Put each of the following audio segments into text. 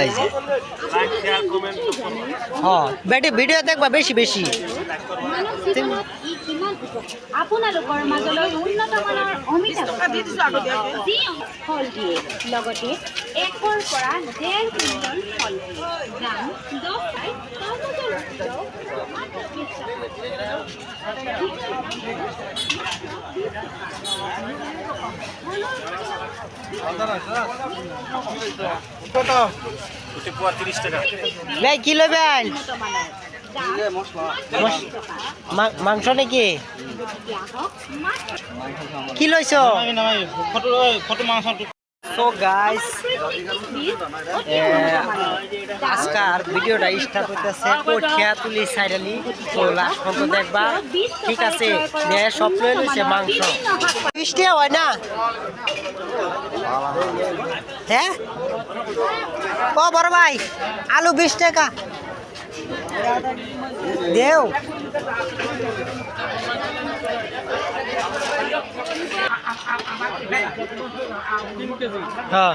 এই যে। হ্যাঁ বেটি ভিডিও দেখবা বেশি বেশি। আপোনালোকৰ মাজলৈ উন্নত মানৰ অমিতা যি ফল দিয়ে লগতে একৰ পৰা ডেৰ কুইণ্টল ফল দাম দহ টকা। ভাই, কি মা- মাংস নাকি? কি লৈছ তো গাইস আজকার ভিডিওটা স্টার্ট হইতেছে কঠিয়া তুলি সাইডালি। তো লাস্ট পর্যন্ত দেখবা। ঠিক আছে সব লয়ে লইছে মাংস। বৃষ্টি হয় না? হ্যাঁ? ও বড় ভাই আলু বিশ টাকা। দেও। হ্যাঁ।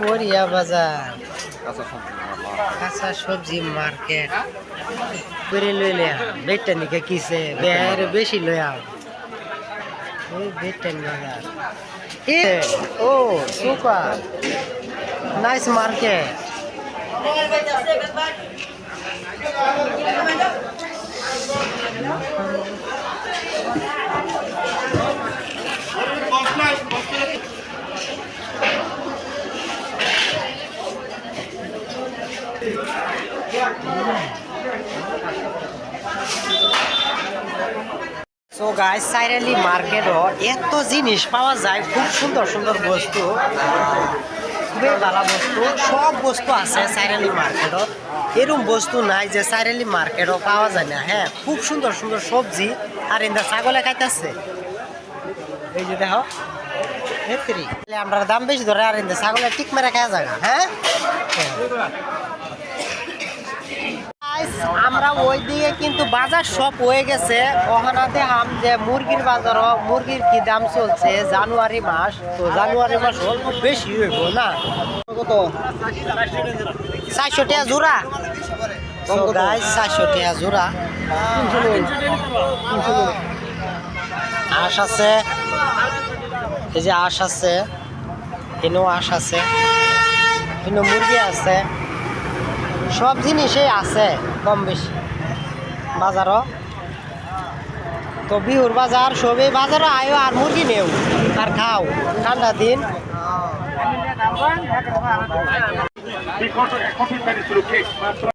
বড়িয়া বাজার। কাঁচা সবজি মার্কেট। করে লইলে বেটটা নিকে কিসে? বের বেশি লইয়া ওই বেটটা বাজার এ ও super nice market so guys সাইরালি মার্কেটও এত জিনিস পাওয়া যায়, খুব সুন্দর সুন্দর বস্তু, খুবই ভালো বস্তু, সব বস্তু আছে সাইরালি মার্কেটত এরকম বস্তু নাই যে সাইরালি মার্কেটও পাওয়া যায় না হ্যাঁ খুব সুন্দর সুন্দর সবজি, আর ইন্দা ছাগলে খাইতেছে। এই যে দেখো আমরা দাম বেশি ধরে আর ইন্দা ছাগলে টিক মেরে খাওয়া যায় হ্যাঁ? আমরা ওই দিকে কিন্তু বাজার সব হয়ে গেছে। ওখানাতে আম যে মুরগির বাজার মুরগির কি দাম চলছে? জানুয়ারি মাস তো জানুয়ারি মাস অল্প বেশি হইব না? কত? চারশো টাকা জোড়া। গাছ চারশো টাকা জোড়া। আঁশ আছে। এই যে আঁশ আছে। আঁশ আছে। মুরগি আছে। সব জিনিসই আছে কম বেশি। বাজারও। তো বিহুর বাজার সবই বাজারও আয়ো আর মুরগি নেও আর খাও। ঠান্ডা দিন।